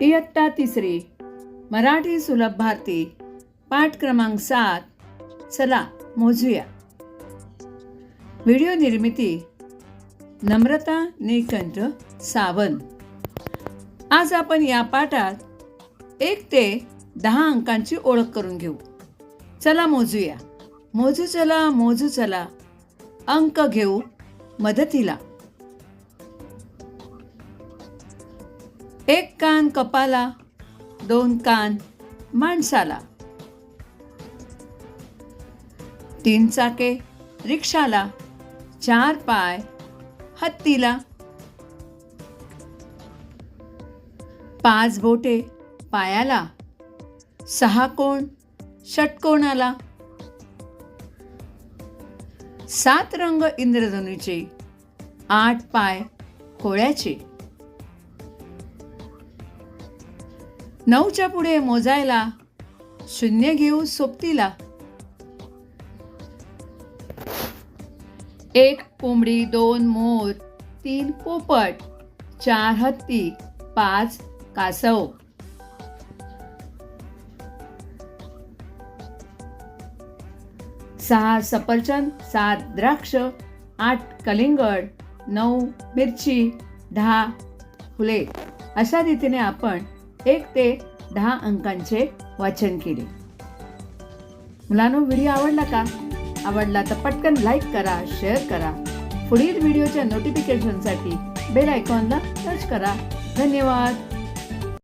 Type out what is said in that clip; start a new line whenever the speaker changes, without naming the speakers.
इयत्ता तिसरी. मराठी सुलभ भारती. पाठ क्रमांक सात. चला मोजूया. व्हिडिओ निर्मिती. नम्रता निकंठ सावंत. आज आपण या पाठात एक ते दहा अंकांची ओळख करून घेऊ. चला मोजूया. मोजू चला मोजू चला. अंक घेऊ मदतीला. एक कान कपाला दोन कान माणसाला. तीन चाके रिक्षाला चार पाय हत्तीला. पाच बोटे पायाला सहा कोण षटकोणाला सात रंग इंद्रधनुचे आठ पाय कोळ्याचे नऊच्या पुढे मोजायला शून्य घेऊ सोबतीला. एक कोंबडी दोन मोर तीन पोपट चार हत्ती पाच कासव. सहा सफरचंद सात द्राक्ष आठ कलिंगड नऊ मिरची दहा फुले. अशा रीतीने आपण एक ते दहा अंकांचे वाचन केले. मुलांनो व्हिडिओ आवडला का? आवडला तर पटकन लाईक करा शेअर करा. पुढील व्हिडिओच्या नोटिफिकेशनसाठी बेल आयकॉनला टच करा. धन्यवाद.